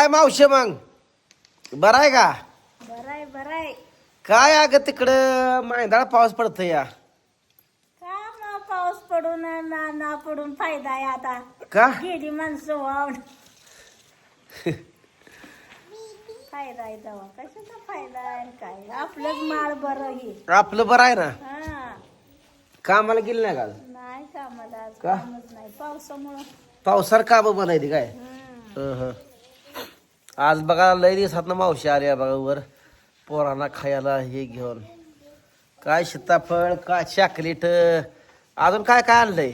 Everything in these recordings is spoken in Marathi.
काय मावशे मग? बरं आहे का? बराय बराय. काय अगं तिकडं मांदाळ पाऊस पडतो या. का मग पाऊस पडून ना ना पडून फायदा आहे आता? का? गेली माणसं वावड. फायदा आहे तेव्हा. कशाचा फायदा आहे काय? आपलंच माळ बरं हे. आपलं बरं आहे ना? हा. कामाला गेलं नाही का आज? नाही कामाला आज का? कामच नाही. पावसामुळं. पावसार का बघ बनायची काय. हं, हं. आज बघा लय दिवसात मावशी आल्या बघा वर. पोरांना खायला हे घेऊन. काय सीताफळ काय चॉकलेट अजून काय काय आणलंय?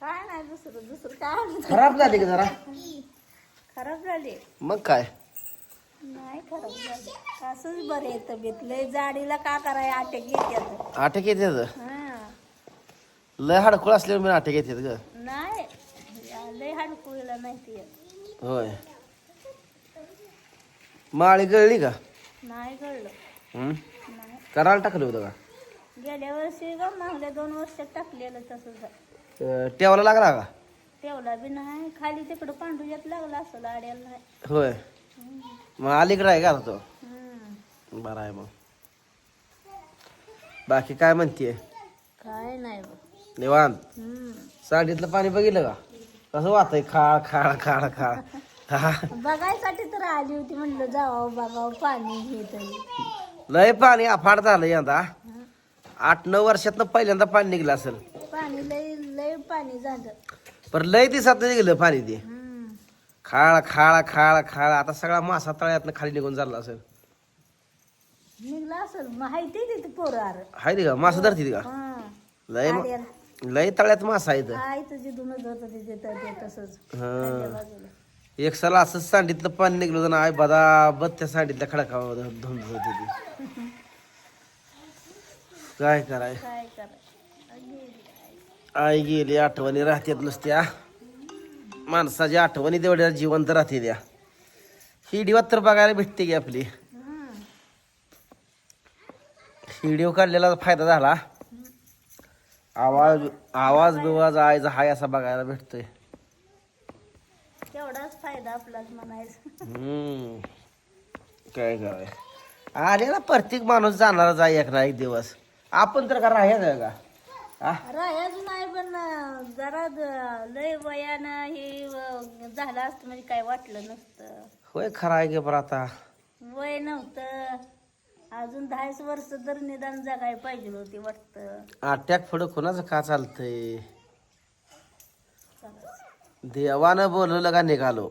काय नाही दुसरं दुसरं काय आणलं? खराब झाली का जरा? खराब झाले. मग काय? नाही खराब झाले. असंच बरे आहे तब्येत. लय जाडीला का कराय आटक येते हा. लय हाडकुळ असल्यावर मी आटक येते ग. नाही लय हाडकुळीला नाही ते येत. होय. माळी गळली का? नाही कळलं हं? नाही. करायला टाकलं होतं का? गेल्या वर्षी ग मागल्या दोन वर्षात टाकलेलं तसंच आहे. अं, टेवला लागला का? तेवढा बी नाही. खाली तिकडं पांढुज्यात लागला असं आड्याला नाही. होय. मग अलीकडे आहे का तो? हम्म. बरं आहे मग. बाकी काय म्हणतीये? काय नाही बघ. निवांत? हम्म. सांडीतलं पाणी बघितलं का? कसं वाहतंय? खाळ खाळ खाळ खाळ. बघायसाठी तर आली होती म्हणलं जावं बघावं पाणी घे तरी लय पाणी अफाट झालं यंदा. आठ नऊ वर्षातनं पहिल्यांदा पाणी निघलं असेल. पाणी लय लय पाणी झालं. पण लय दिवसात निघलं पाणी ते. हम्म. खाळ खाळ खाळ खाळ. आता सगळा मासा तळ्यातनं खाली निघून चालला असेल. निघलं असेल. माहिती तिथे पोरार हाय रे का? मासा धरती का? हा. लय मा- लय तळ्यात मासा आहे इथं. तुझी तिथं तसंच. हा. खालच्या बाजूला. एक सला असंच सांडीतलं पाणी निघलं होतं ना आई बदा बद त्या सांडीतल्या खडका धुंद होती काय कराय? काय आई गेली आठवणी राहतात नुसत्या. माणसाच्या आठवणी तेवढ्या जिवंत राहते त्या. हिडिओत तर बघायला भेटते की आपली. व्हिडिओ काढलेला फायदा झाला. आवाज आवाज बिवाज आयचा हाय असा बघायला भेटतोय. फायदा आपलाच म्हणायचा. हम्म. काय कराय आलेला प्रत्येक माणूस जाणारच आहे एक ना एक दिवस. आपण तर का राहायचं का? आ? राहायच नाही पण अं, जरा लय वयानं हे अं, झालं असतं म्हणजे काय वाटलं नसतं. होय खरं आहे की बरं आता. वय नव्हतं. अजून दहाच वर्ष तर निदान जगाय पाहिजे होती वाटतं. अटॅक पुढं कोणाचं का चालतंय? देवानं बोलवलं का निघालो?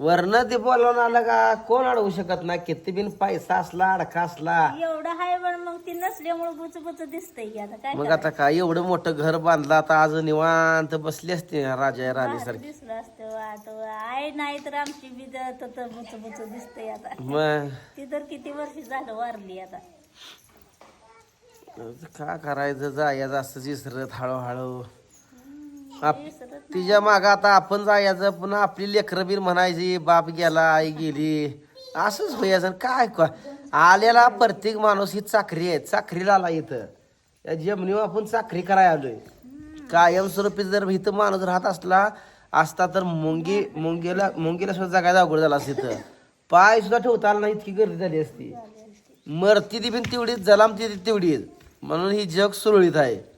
वरनं ते बोलवून आलं का कोण अडवू शकत नाही? किती बिन पैसा असला अडका असला. एवढं पण मग ती नसल्यामुळे बुच बुच दिसतंय की आता काय मग आता काय? एवढं मोठं घर बांधलं आता आज निवांत बसली असते राजा राणी सारखी दिसलं असतं वाट आहे नाही तर आमची बी तर बुच बुच दिसतंय आता. मग? ती तर किती वर्ष झालं वारली आता. का करायचं? जायचं असं विसरत हळूहळू. आप- तिच्या माग आता आपण जायचं पुन्हा आपली लेकरं बीर म्हणायची बाप गेला आई गेली. असंच व्हायचं काय का आलेला प्रत्येक माणूस ही चाकरी आहे चाकरीला आला इथं. या जमिनीवर आपण चाकरी करायला आलोय. कायमस्वरूपी जर इथं माणूस राहत असला असता तर मुंगी मुंगीला मुंगीला सुद्धा जगायला अवघड झाला असतं इथं. पाय सुद्धा ठेवता आला नाही इतकी गर्दी झाली असती. मरती ती पण तेवढीच जलामती ती तेवढीच. म्हणून ही जग सुरळीत आहे.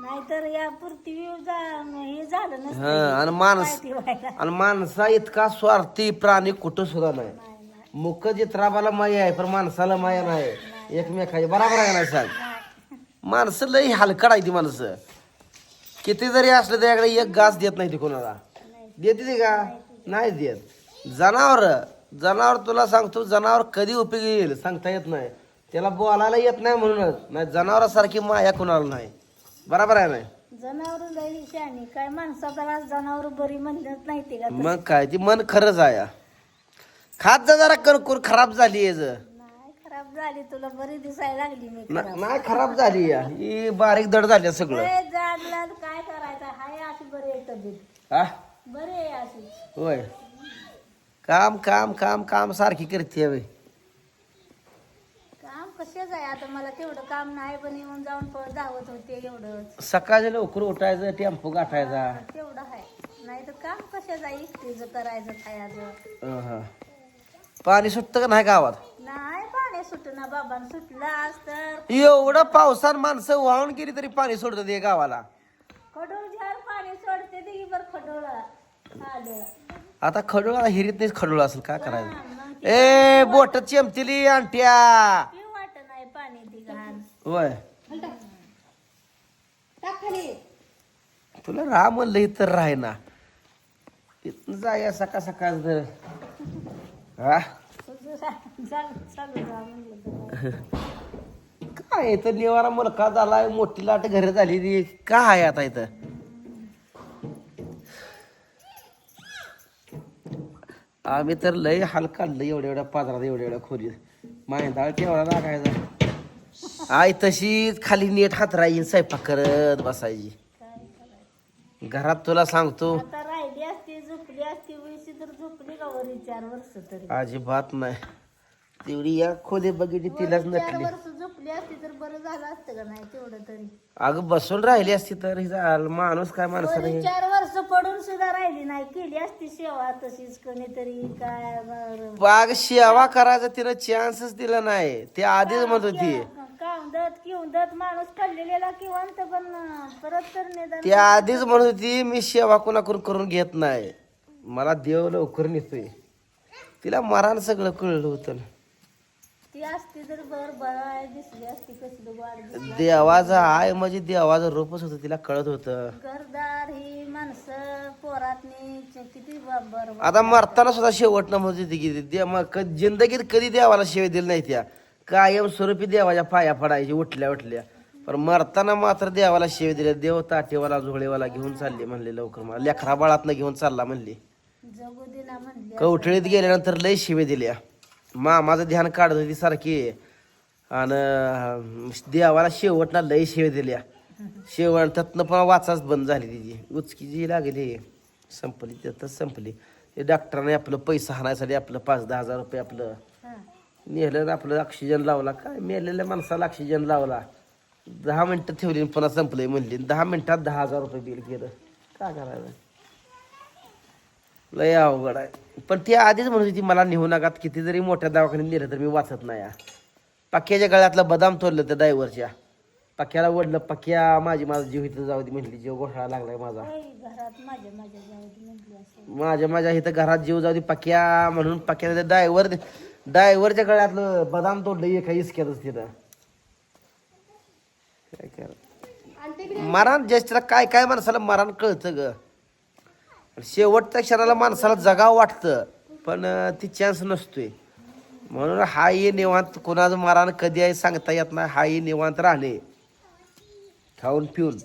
नाहीतर या पृथ्वी जा- हे झालं नसतं. हा आणि माणस माहिती व्हायला. आणि माणसा इतका स्वार्थी प्राणी कुठं सुद्धा नाही. नाही, नाही, मुख चित्राबाला माया आहे पण माणसाला माया नाही. एकमेकाची बराबर आहे ना सांग नाही. माणसं लई हलकड आहे ती माणसं. किती जरी असलं त्याकडे एक घास देत नाही ती कोणाला. देते ती का? नाही देत. जनावर जनावर तुला सांगतो जनावर कधी उपयोगी येईल सांगता येत नाही. त्याला बोलायला येत नाही म्हणूनच. नाही जनावरासारखी माया कोणाला नाही. बरोबर आहे नाही जनावर लई शाणी काय माणसाचा जनावर बरी म्हणत नाही ते का मग काय ती मन खरंच आहे. खात जा जरा करकुर खराब झाली आहे ज. नाही खराब झाली. तुला बरी दिसायला लागली मी ना- खराब. नाही खराब झाली या ही बारीक दड झाली सगळं. काय करायचं? हाय अशी बरी आहे तब्येत. हा? बरी आहे अशी. होय. काम काम काम काम सारखी करते बाई कशाच आहे आता मला तेवढं काम नाही पण येऊन जाऊन प- धावत होते एवढंच. सकाळच्या लवकर उठायचं टेम्पो गाठायचा. तेवढं आहे. नाही तर काम कशा जाई तिचं करायचं खायचं. अहं. पाणी सुटतं का नाही गावात? नाही पाणी सुटना बाबान सुटलं आज तर. एवढं पावसान माणसं वाहून गेली तरी पाणी सोडतं ते गावाला. खडोळ झाड पाणी सोडते ते बर खडोळ आलं आता खडूळा हिरीत नाही खडूळ असेल काय करायचं? ए बोट पाणी ती खाली. तुला राह म्हणलं इथं राह ना. इथं जाय सकाळ सकाळ तर हा? तुझं रा- चाल- चालू जा म्हणलं तर. काय इथं निवारा मुलगा झालाय मोठी लाट घरी झाली ती. काय आहे आता इथं? आम्ही तर लय हाल काढलं एवढ्या एवढ्या पाजरात एवढ्या एवढ्या खोलीत. माहिंदाळ केवढा लागायचा? आई तशीच खाली नीट हात राहीन स्वयंपाक करत बसायची. घरात तुला सांगतो आता राहिली असती झोपली असती वयची तर झोपली का वरी चार वर्ष तरी? अजिबात नाही. तेवढी या खोली बघितली तिलाच चार नटली वर्ष झोपली असती तर बरं झालं असतं का नाही तेवढं तरी? अगं बसून राहिली असती तर हिचा माणूस काय माणसाने वरी चार वर्ष पडून सुद्धा राहिली नाही केली असती सेवा तशीच कोणीतरी काय बरं. बाग सेवा करायचा तिनं चान्सच दिला नाही. ते आधीच म्हणत होती. कावदत किवदत माणूस काढलेला किंवा पण परत तर निदान ती आधीच म्हणत होती मी सेवा कोणाकडून करून घेत नाही. मला देव लवकर नेतोय. तिला मरान सगळं कळलं होतं ती असती तर बर बळाय दिसली असती कसलं वाढ दिसलं. देवाचं आय म्हणजे देवाचं रूपच होतं तिला कळत होतं. घरदार ही माणसं पोरातनी च- किती ब- बर आता मरताना सुद्धा शेवट न क- जिंदगीत कधी देवाला शेव दिली नाही त्या. कायम स्वरूपी देवाच्या पाया पडायची उठल्या उठल्या. पण मरताना मात्र देवाला शेव दिल्या देव ताटेवाला झोळेवाला घेऊन चालले म्हणले लवकर. मला लेकरा बाळातनं घेऊन चालला म्हणले. दिला कवठळीत गेल्यानंतर लय शिवे दिल्या मामाचं ध्यान काढत होती सारखी. आणि देवाला शेवटना लय शिवे दिल्या. शेवट त्यातनं पण वाचाच बंद झाली तिची. उचकी जी लागली. संपली त्यातच संपली. ते डॉक्टरांनी आपलं पैसा हाणायसाठी आपलं पाच दहा हजार रुपये आपलं. नेलं आपलं ऑक्सिजन लावला काय मेलेल्या माणसाला ऑक्सिजन लावला. दहा मिनिटं ठेवली पुन्हा संपलंय म्हणली. दहा मिनिटात दहा हजार रुपये बिल केलं काय करायचं? लय अवघड आहे. पण ती आधीच म्हणत होती मला नेऊ नका. किती जरी मोठ्या दवाखान्यात नेलं तर मी वाचत नाही. पक्क्याच्या गळ्यातलं बदाम तोडलं त्या ड्रायव्हरच्या. पक्क्याला ओढलं पक्क्या माझी माझा जीव इथं जाऊ दे म्हणली. जीव गोठळा लागलाय माझा. माझ्या माझ्या इथं घरात जीव जाऊ दे पक्या म्हणून पक्या ड्रायव्हर ड्रायव्हरच्या गळ्यातलं बदाम तोडलं एका इस्क्यातच तिथं. काय करा मरण ज्येष्ठला काय काय माणसाला मरण कळतं ग. शेवटच्या क्षणाला माणसाला जगाव वाटतं पण ती चान्स नसतोय. म्हणून हा ये निवांत कोणाचं मरण कधी आहे सांगता येत नाही हा ये निवांत राहणे. खाऊन पिऊन.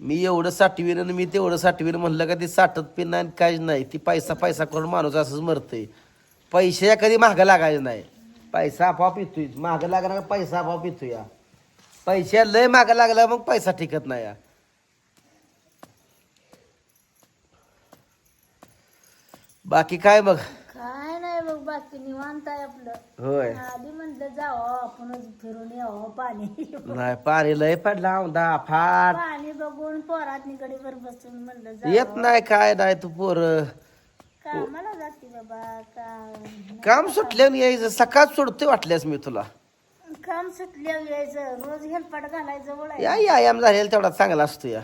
मी एवढं साठवीन आणि मी तेवढं साठवीन म्हणलं का ती साठत पिन नाही काहीच नाही. ती पैसा पैसा करून माणूस असंच मरतंय. पैशाच्या कधी मागं लागायचं नाही. पैसा आपोआप येतोय. मागं लागणार पैसा आपोआप येतोय या. पैशा लय मागं लागला मग पैसा टिकत नाही या. बाकी काय बघ काय नाही बघ बाकी निवांत आहे आपलं. होय. आधी म्हणलं जावं आपणच फिरून यावं पाणी. नाही पाणी लय पडला औंधा फाट पाणी बघून पोरातनी वर बसून म्हणलं जावं. येत नाही काय नाही तू पोर. कामाला जाते बाबा काम सुटल्यावर यायचं सकाळ सोडतोय वाटल्यास मी तुला. काम सुटल्यावर यायचं रोज हेलपाट घालायचं जवळ आहे. या झालेला तेवढा चांगला असतो या.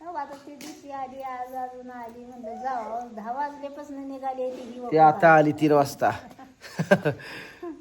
हो, आता ती दिवशी आली आज अजून आली म्हणलं जावं दहा वाजल्यापासून निघाली ती ते आता आली तीन वाजता.